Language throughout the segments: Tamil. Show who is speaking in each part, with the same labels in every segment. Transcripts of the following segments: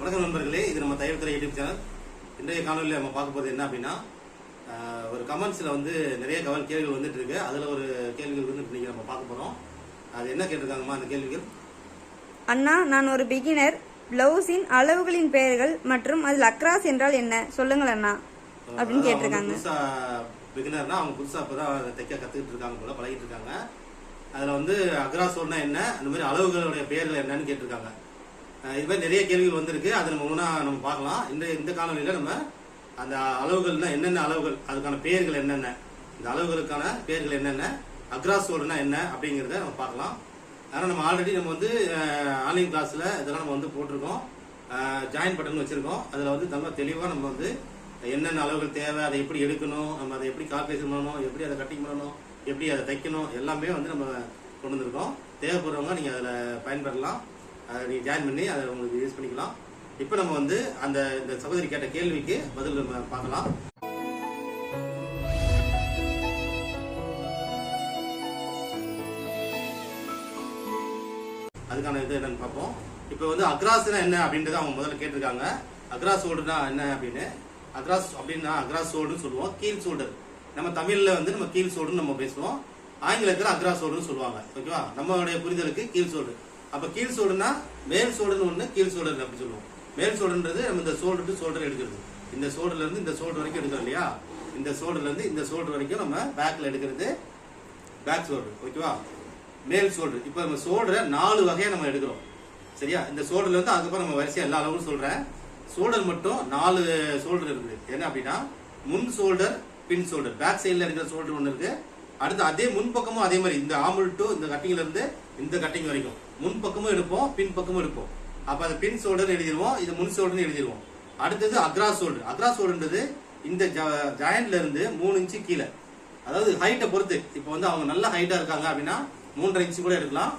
Speaker 1: வணக்கம் நண்பர்களே இது நம்ம தையல் துறை யூடியூப் சேனல். இன்றைய காணொலியில் நம்ம பார்க்க போகிறது என்ன அப்படின்னா ஒரு கமெண்ட்ஸில் வந்து நிறைய கவல் கேள்விகள் வந்துட்டு இருக்கு. அதில் ஒரு கேள்விகள் வந்து இன்னைக்கு நம்ம பார்க்க போகிறோம் அது என்ன கேட்டிருக்காங்கம்மா அந்த கேள்விகள்?
Speaker 2: அண்ணா நான் ஒரு பிகினர் பிளவுஸின் அளவுகளின் பெயர்கள் மற்றும் அதில் அக்ராஸ் என்றால் என்ன? சொல்லுங்கள் அண்ணா. அப்படின்னு கேட்டிருக்காங்க.
Speaker 1: புதுசாக பிகினர்னா அவங்க புதுசாக இப்போ தான் தைக்க கற்றுக்கிட்டு இருக்காங்க போல பழகிட்டு இருக்காங்க. அதில் வந்து அக்ராசோல்னா என்ன? அந்த மாதிரி அளவுகளுடைய பெயர்கள் என்னன்னு கேட்டிருக்காங்க. இது மாதிரி நிறைய கேள்விகள் வந்திருக்கு. அதை நம்ம ஒன்றா நம்ம பார்க்கலாம். இந்த இந்த காணொலியில் நம்ம அந்த அளவுகள்னா என்னென்ன அளவுகள் அதுக்கான பெயர்கள் என்னென்ன இந்த அளவுகளுக்கான பெயர்கள் என்னென்ன அக்ராசோல்னா என்ன அப்படிங்கிறத நம்ம பார்க்கலாம். ஆனால் நம்ம ஆல்ரெடி நம்ம வந்து ஆன்லைன் கிளாஸில் இதெல்லாம் நம்ம வந்து போட்டிருக்கோம். ஜாயின் பட்டன் வச்சுருக்கோம். அதில் வந்து நம்ம தெளிவாக நம்ம வந்து என்னென்ன அளவுகள் தேவை அதை எப்படி எடுக்கணும் நம்ம அதை எப்படி கால்குலேஷன் பண்ணணும் எப்படி அதை கட்டிங் பண்ணணும் எப்படி அதை தைக்கணும் எல்லாமே வந்து நம்ம கொண்டு வந்திருக்கோம். தேவைப்படுறவங்க நீங்கள் அதில் பயன்பெறலாம். அதை நீங்கள் ஜாயின் பண்ணி அதை உங்களுக்கு யூஸ் பண்ணிக்கலாம். இப்போ நம்ம வந்து அந்த இந்த சகோதரி கேட்ட கேள்விக்கு பதில் நம்ம பார்க்கலாம். அதுக்கான இது என்னன்னு பார்ப்போம். இப்போ வந்து அக்ராஸ்னா என்ன அப்படின்றத அவங்க முதல்ல கேட்டிருக்காங்க. அக்ராஸ் சோல்டுனா என்ன அப்படின்னு? அக்ராஸ் அப்படின்னா அக்ராஸ் சோல்டுன்னு சொல்லுவோம். கீழ் சோல்டர் நம்ம தமிழ்ல வந்து நம்ம கீழ் சோல்டுன்னு நம்ம பேசுவோம். ஆங்கிலத்தில் அக்ராஸ் சோல்டுன்னு சொல்லுவாங்க. ஓகேவா? நம்மளுடைய புரிதலுக்கு கீழ் சோல்டு அப்போ கீழ் சோடுனா மேல் சோடுன்னு ஒன்று கீழ் சோல்டர் அப்படி சொல்லுவோம். மேல் சோடுன்றது நம்ம இந்த சோல்டர் டு சோல்டர் எடுக்கிறது. இந்த சோடுலேருந்து இந்த சோல்டர் வரைக்கும் எடுக்கிறோம் இல்லையா? இந்த சோடுலேருந்து இந்த சோல்டர் வரைக்கும் நம்ம பேக்கில் எடுக்கிறது பேக் சோல்டர் ஓகேவா மேல் சோல்டர் இப்போ நம்ம சோல்டரை நாலு வகையாக நம்ம எடுக்கிறோம். சரியா? இந்த சோல்டர்லேருந்து அதுக்கப்புறம் நம்ம வரிசையாக எல்லா அளவும் சொல்கிறேன் சோல்டர் மட்டும் நாலு சோல்டர் இருக்குது. என்ன அப்படின்னா முன் சோல்டர் பின் சோல்டர் பேக் சைடில் இருக்கிற சோல்டர் ஒன்று இருக்குது அடுத்து அதே முன்பக்கமும் அதே மாதிரி. இந்த ஆம்புல் டு இந்த கட்டிங்ல இருந்து இந்த கட்டிங் வரைக்கும். முன்பக்கமும் எடுப்போம் பின் பக்கமும் எடுப்போம். அப்ப அதை பின் ஷோல்டர் எழுதிடுவோம் இது முன் ஷோல்டர்னு எழுதிடுவோம் அடுத்தது அக்ரா ஷோல்டர் அக்ரா ஷோல்டர்ன்றது இந்த ஜாயிண்ட்ல இருந்து மூணு இன்ச்சு கீழே. அதாவது ஹைட்டை பொறுத்து. இப்போ வந்து அவங்க நல்ல ஹைட்டா இருக்காங்க அப்படின்னா மூன்றரை இன்ச்சு கூட எடுக்கலாம்.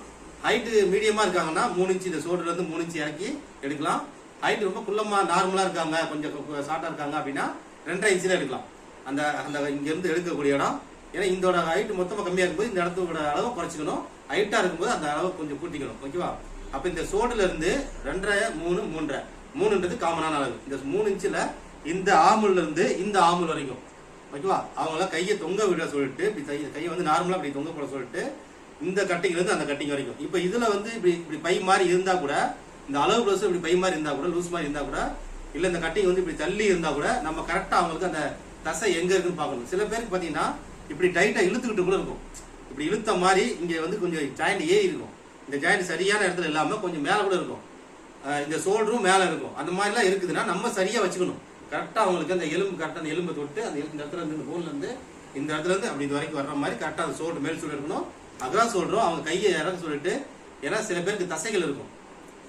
Speaker 1: ஹைட்டு மீடியமா இருக்காங்கன்னா மூணு இன்ச்சு இந்த ஷோல்டர்ல இருந்து மூணு இன்ச்சு இறக்கி எடுக்கலாம். ஹைட் ரொம்ப குள்ளமா நார்மலா இருக்காங்க கொஞ்சம் ஷார்ட்டா இருக்காங்க அப்படின்னா ரெண்டரை இன்ச்சில் எடுக்கலாம். அந்த அந்த இங்க இருந்து எடுக்கக்கூடிய இடம். ஏன்னா இதோட ஹைட் மொத்தமா கம்மியா இருக்கும்போது இந்த இடத்தோட அளவு குறைச்சிக்கணும். ஹைட்டாக இருக்கும்போது அந்த அளவை கொஞ்சம் கூட்டிக்கணும். ஓகேவா? அப்போ இந்த சோடுலேருந்து ரெண்டரை மூணு மூன்றரை. மூணுன்றது காமனான அளவு. இந்த மூணு இன்ச்சில் இந்த ஆமுல்ல இருந்து இந்த ஆமுல் வரைக்கும். ஓகேவா? அவங்கள கையை தொங்க விட சொல்லிட்டு இப்படி கையை வந்து நார்மலாக இப்படி தொங்க போட சொல்லிட்டு இந்த கட்டிங்லேருந்து அந்த கட்டிங் வரைக்கும். இப்போ இதில் வந்து இப்படி இப்படி பை மாதிரி இருந்தால் கூட இந்த அளவு ப்ளஸ் இப்படி பை மாதிரி இருந்தால் கூட லூஸ் மாதிரி இருந்தால் கூட இல்லை இந்த கட்டிங் வந்து இப்படி தள்ளி இருந்தால் கூட நம்ம கரெக்டாக அவங்களுக்கு அந்த தசை எங்கே இருக்குன்னு பார்க்கணும். சில பேருக்கு பார்த்தீங்கன்னா இப்படி டைட்டாக இழுத்துக்கிட்டு கூட இருக்கும். இப்படி இழுத்த மாதிரி இங்கே வந்து கொஞ்சம் ஜாயிண்ட் ஏறி இருக்கும். இந்த ஜாயிண்ட் சரியான இடத்துல இல்லாமல் கொஞ்சம் மேலே கூட இருக்கும். இந்த ஷோல்டரும் மேலே இருக்கும். அந்த மாதிரிலாம் இருக்குதுன்னா நம்ம சரியாக வச்சுக்கணும். கரெக்டாக அவங்களுக்கு அந்த எலும்பு கரெக்டாக அந்த எலும்பை தொட்டு அந்த இந்த இடத்துல இருந்து இந்த இந்த இடத்துல இருந்து அப்படி இது வரைக்கும் வர்ற மாதிரி கரெக்டாக அந்த ஷோல்டர் மேல் ஷோல்டர் இருக்கணும். அக்ரா ஷோல்டரும் அவங்க கையை இறக்க சொல்லிட்டு ஏன்னா சில பேருக்கு தசைகள் இருக்கும்.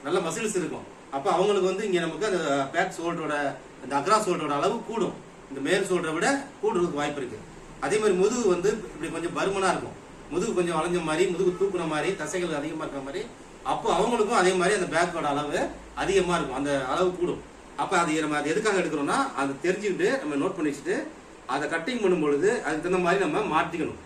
Speaker 1: நல்ல மசில்ஸ் இருக்கும். அப்போ அவங்களுக்கு வந்து இங்கே நமக்கு அந்த பேக் ஷோல்டரோட அந்த அக்ரா ஷோல்டரோட அளவு கூடும். இந்த மேல் ஷோல்டரை விட கூடுறதுக்கு வாய்ப்பு இருக்குது அதே மாதிரி முதுகு வந்து இப்படி கொஞ்சம் பருமனாக இருக்கும். முதுகு கொஞ்சம் வளைஞ்ச மாதிரி முதுகு தூக்குன மாதிரி தசைகள் அதிகமாக இருக்கிற மாதிரி அப்போ அவங்களுக்கும் அதே மாதிரி அந்த பேக்கோட அளவு அதிகமாக இருக்கும். அந்த அளவு கூடும். அப்போ அது நம்ம அது எதுக்காக எடுக்கிறோம்னா அதை தெரிஞ்சுக்கிட்டு நம்ம நோட் பண்ணி வச்சுட்டு அதை கட்டிங் பண்ணும் பொழுது அதுக்கு தகுந்த மாதிரி நம்ம மாற்றிக்கணும்.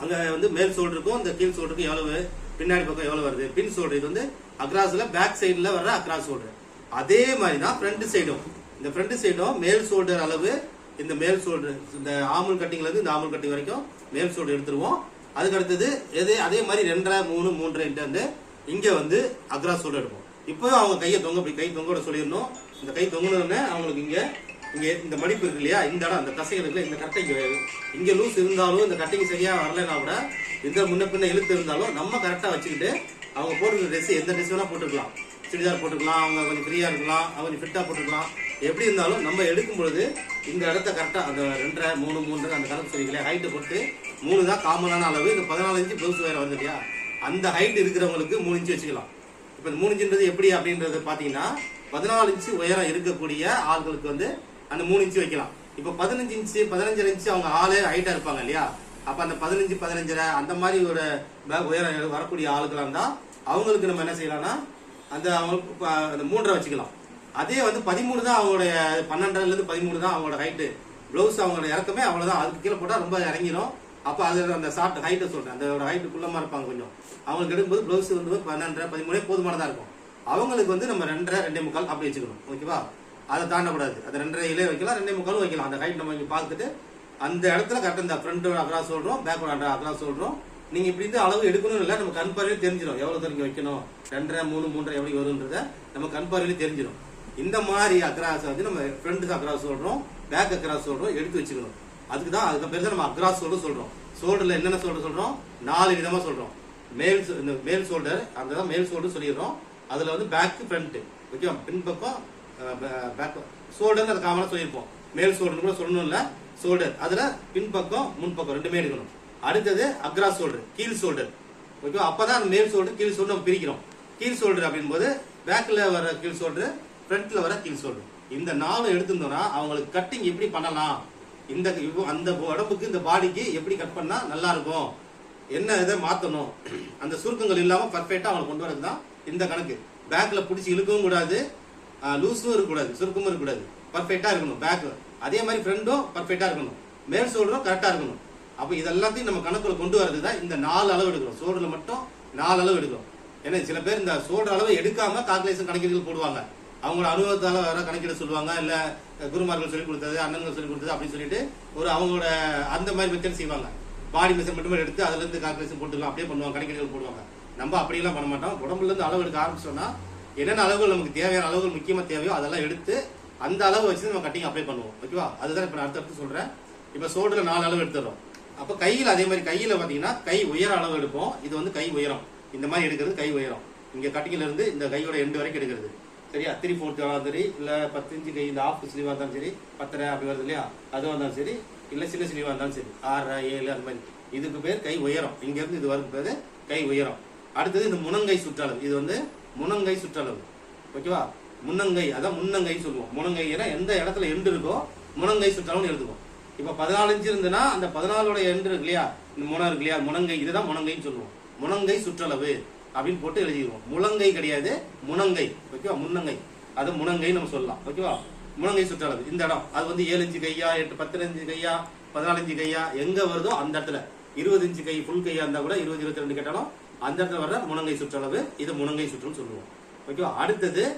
Speaker 1: அங்கே வந்து மேல் சோல்டருக்கும் இந்த கீழ் சோல்டருக்கும் எவ்வளவு பின்னாடி பக்கம் எவ்வளவு வருது? பின் சோல்டர் இது வந்து அக்ராஸில் பேக் சைடில் வர்ற அக்ராஸ் சோல்டர் அதே மாதிரி தான் ஃப்ரண்ட் சைடும் இந்த ஃப்ரண்ட் சைடும் மேல் சோல்டர் அளவு இந்த மேல் சோல்டு இந்த ஆமுல் கட்டிங்ல இருந்து இந்த ஆமுல் கட்டிங் வரைக்கும் மேல் சோல்டு எடுத்துருவோம். அதுக்கு அடுத்தது எது அதே மாதிரி ரெண்டரை மூணு மூன்றரை வந்து இங்க வந்து அக்ரா ஷோல்டர் எடுப்போம். இப்போ அவங்க கையை தொங்க இப்படி கை தொங்க சொல்லிடணும். இந்த கை தொங்குனோடனே அவங்களுக்கு இங்க இங்க இந்த மடிப்பு இருக்கு இல்லையா? இந்த இடம் இந்த தசைகள் இருக்குல்ல இந்த கட்டை இங்க லூஸ் இருந்தாலும் இந்த கட்டிங் சரியா வரலைன்னா கூட இந்த முன்ன பின்ன இழுத்து இருந்தாலும் நம்ம கரெக்டா வச்சுக்கிட்டு அவங்க போட்டுக்கிற ட்ரெஸ் எந்த ட்ரெஸ் வேணா போட்டுக்கலாம் சுடிதார் போட்டுக்கலாம் அவங்க கொஞ்சம் ஃப்ரீயாக இருக்கலாம் அவங்க கொஞ்சம் போட்டுக்கலாம். எப்படி இருந்தாலும் நம்ம எடுக்கும் பொழுது இந்த இடத்த கரெக்டாக அந்த ரெண்டரை மூணு மூன்று அந்த கணக்கு சரிங்களே ஹைட்டை போட்டு மூணு தான் காமனான அளவு. இந்த பதினாலு இன்ச்சு ப்ளவுஸ் வேறு வருது இல்லையா? அந்த ஹைட் இருக்கிறவங்களுக்கு மூணு இன்ச்சு வச்சுக்கலாம். இப்போ இந்த மூணு இன்ச்சுன்றது எப்படி அப்படின்றது பார்த்தீங்கன்னா பதினாலு இன்ச்சு உயரம் இருக்கக்கூடிய ஆள்களுக்கு வந்து அந்த மூணு இன்ச்சு வைக்கலாம். இப்போ பதினஞ்சு இன்ச்சு பதினஞ்சரை இன்ச்சு அவங்க ஆளே ஹைட்டாக இருப்பாங்க இல்லையா? அப்போ அந்த பதினஞ்சு பதினஞ்சரை அந்த மாதிரி ஒரு பேக் உயரம் வரக்கூடிய ஆளுகளா இருந்தால் அவங்களுக்கு நம்ம என்ன செய்யலாம்னா அந்த அவங்களுக்கு அந்த மூன்றரை வச்சுக்கலாம். அதே வந்து பதிமூணு தான் அவங்களுடைய பன்னெண்டுலேருந்து பதிமூணு தான் அவங்களோட ஹைட்டு ப்ளவுஸ் அவங்களோட இறக்கமே அவ்வளோதான் அதுக்கு கீழே போட்டால் ரொம்ப இறங்கிரும். அப்போ அது அந்த ஷார்ட் ஹைட்டை சொல்கிறேன் அந்த ஹைட்டு குள்ளமாக இருப்பாங்க கொஞ்சம். அவங்களுக்கு எடுக்கும்போது ப்ளவுஸ் வந்து பன்னெண்டரை பதிமூணே போதுமானதாக இருக்கும். அவங்களுக்கு வந்து நம்ம ரெண்டரை ரெண்டே முக்கால் அப்படி வச்சுக்கணும். ஓகேவா அதை தாண்டக்கூடாது. அது ரெண்டரை இலே வைக்கலாம் ரெண்டே முக்காலும் வைக்கலாம். அந்த ஹைட் நம்ம இங்கே பார்த்துட்டு அந்த இடத்துல கரெக்டாக இந்த ஃப்ரண்ட்டோட அக்ராஸ் சொல்கிறோம் பேக்கோட அக்ராஸ் சொல்கிறோம் நீங்க இப்படி இருந்து அளவு எடுக்கணும் இல்லை நம்ம கண் பார்வையில தெரிஞ்சிடும் எவ்வளவு தூரம் வைக்கணும்? ரெண்டரை மூணு மூன்றரை எப்படி வருன்றத நம்ம கண் பார்வையில தெரிஞ்சிடும் இந்த மாதிரி அக்ராஸ் வந்து நம்ம ஃப்ரண்ட் அக்ராஸ் சொல்றோம் பேக் அக்ராஸ் சொல்றோம் எடுத்து வச்சுக்கணும். அதுக்கு தான் அதுக்கு பேர் தான் நம்ம அக்ராஸ் சொல்ற சொல்றோம். சோல்டர்ல என்னென்ன சோல்டர் சொல்றோம்? நாலு விதமா சொல்றோம். மேல் சோ- இந்த மேல் சோல்டர் அந்த தான் மேல் ஷோல்டர் சொல்லிடுறோம். அதுல வந்து பேக் ஃப்ரண்ட் ஓகேவா? பின்பக்கம் பேக் ஷோல்டர் அது காமனா சொல்லியிருப்போம். மேல் ஷோல்டர் கூட சொல்லணும் இல்ல ஷோல்டர் அதுல பின்பக்கம் முன்பக்கம் ரெண்டுமே எடுக்கணும். அடுத்தது அக்ரா ஷோல்டர் கீழ் ஷோல்டர் ஓகே அப்பதான் அந்த மேல் ஷோல்டர் கீழ் ஷோல்டர் நம்ம பிரிக்கிறோம். கீழ் ஷோல்டர் அப்படின்போது பேக்கில் வர கீழ் ஷோல்டர் ஃப்ரண்ட்ல வர கீழ் ஷோல்டர் இந்த நாலு எடுத்திருந்தோம்னா அவங்களுக்கு கட்டிங் எப்படி பண்ணலாம்? இந்த அந்த உடம்புக்கு இந்த பாடிக்கு எப்படி கட் பண்ணா நல்லா இருக்கும்? என்ன இதை மாற்றணும் அந்த சுருக்கங்கள் இல்லாமல் பர்ஃபெக்டாக அவங்களை கொண்டு வரது தான் இந்த கணக்கு. பேக்கில் பிடிச்சி இழுக்கவும் கூடாது லூஸும் இருக்கக்கூடாது சுருக்கமும் இருக்கக்கூடாது. பர்ஃபெக்டாக இருக்கணும் பேக்கு அதே மாதிரி ஃப்ரெண்டும் பர்ஃபெக்டாக இருக்கணும். மேல் சோல்டரும் கரெக்டாக இருக்கணும். அப்போ இதெல்லாத்தையும் நம்ம கணக்குள்ள கொண்டு வரது தான் இந்த நாலு அளவு எடுக்கிறோம். சோடில் மட்டும் நாலு அளவு எடுக்கிறோம். ஏன்னா சில பேர் இந்த சோடு அளவு எடுக்காம கால்குலேஷன் கணக்கீடுகள் போடுவாங்க. அவங்களோட அனுபவத்தால் வர கணக்கிட சொல்லுவாங்க. இல்லை குருமார்கள் சொல்லி கொடுத்தது அண்ணன்கள் சொல்லி கொடுத்தது அப்படின்னு சொல்லிட்டு ஒரு அவங்களோட அந்த மாதிரி மெத்தட் செய்வாங்க. பாடி மெஷர்மெண்ட்டும் எடுத்து அதுலேருந்து கால்குலேஷன் போட்டுக்கலாம். அப்படியே பண்ணுவாங்க. கணக்கீடுகள் போடுவாங்க. நம்ம அப்படியெல்லாம் பண்ண மாட்டோம். உடம்புலேருந்து அளவு எடுக்க ஆரம்பிச்சோம்னா என்னென்ன அளவுகள் நமக்கு தேவையான அளவுகள் முக்கியமாக தேவையோ அதெல்லாம் எடுத்து அந்த அளவு வச்சு நம்ம கட்டிங் அப்ளை பண்ணுவோம். ஓகேவா அதுதான் இப்போ நான் அடுத்தடுத்து சொல்கிறேன் இப்போ சோடில் நாலு அளவு எடுத்துடுறோம். அப்போ கையில் அதே மாதிரி கையில் பார்த்தீங்கன்னா கை உயர அளவு எடுப்போம். இது வந்து கை உயரம். இந்த மாதிரி எடுக்கிறது கை உயரம். இங்கே கட்டிங்கிலேருந்து இந்த கையோட எண்டு வரைக்கும் எடுக்கிறது. சரியா? த்ரீ ஃபோர்த் ஆனாலும் சரி இல்லை பத்து கை இந்த ஆஃப் ஸ்லீவாக இருந்தாலும் சரி பத்தரை அப்படி வருது இல்லையா? அதுவாக இருந்தாலும் சரி இல்லை சின்ன ஸ்லீவா இருந்தாலும் சரி ஆறரை ஏழு அந்த மாதிரி. இதுக்கு பேர் கை உயரம். இங்கேருந்து இது வரைக்கும் பேர் கை உயரம். அடுத்தது இந்த முனங்கை சுற்றளவு. இது வந்து முனங்கை சுற்றளவு. ஓகேவா முன்னங்கை அதான் முன்னங்கை சொல்லுவோம். முனங்கை எந்த இடத்துல எண்டு இருக்கோ முனங்கை சுற்றளவுன்னு எழுதுவோம். இப்ப பதினாலஞ்சு இருந்துன்னா அந்த பதினாலோட எண்டு இருக்கு இல்லையா? இந்த முனை இருக்கு இல்லையா? முனங்கை. இதுதான் முனங்கைன்னு சொல்லுவோம். முனங்கை சுற்றளவு அப்படின்னு போட்டு எழுதிடுவோம். முழங்கை கிடையாது முனங்கை. ஓகேவா? முன்னங்கை. அது முனங்கை நம்ம சொல்லலாம். ஓகேவா? முழங்கை சுற்றளவு. இந்த இடம். அது வந்து ஏழு இன்ச்சு கையா எட்டு பத்து கையா பதினாலஞ்சு கையா எங்க வருதோ அந்த இடத்துல. இருபது இன்ச்சு கை ஃபுல் கையா இருந்தா கூட இருபது இருபத்தி ரெண்டு கேட்டாலும் அந்த இடத்துல வர்ற முனங்கை சுற்றளவு இது முனங்கை சுற்றுன்னு சொல்லுவோம். ஓகேவா? அடுத்தது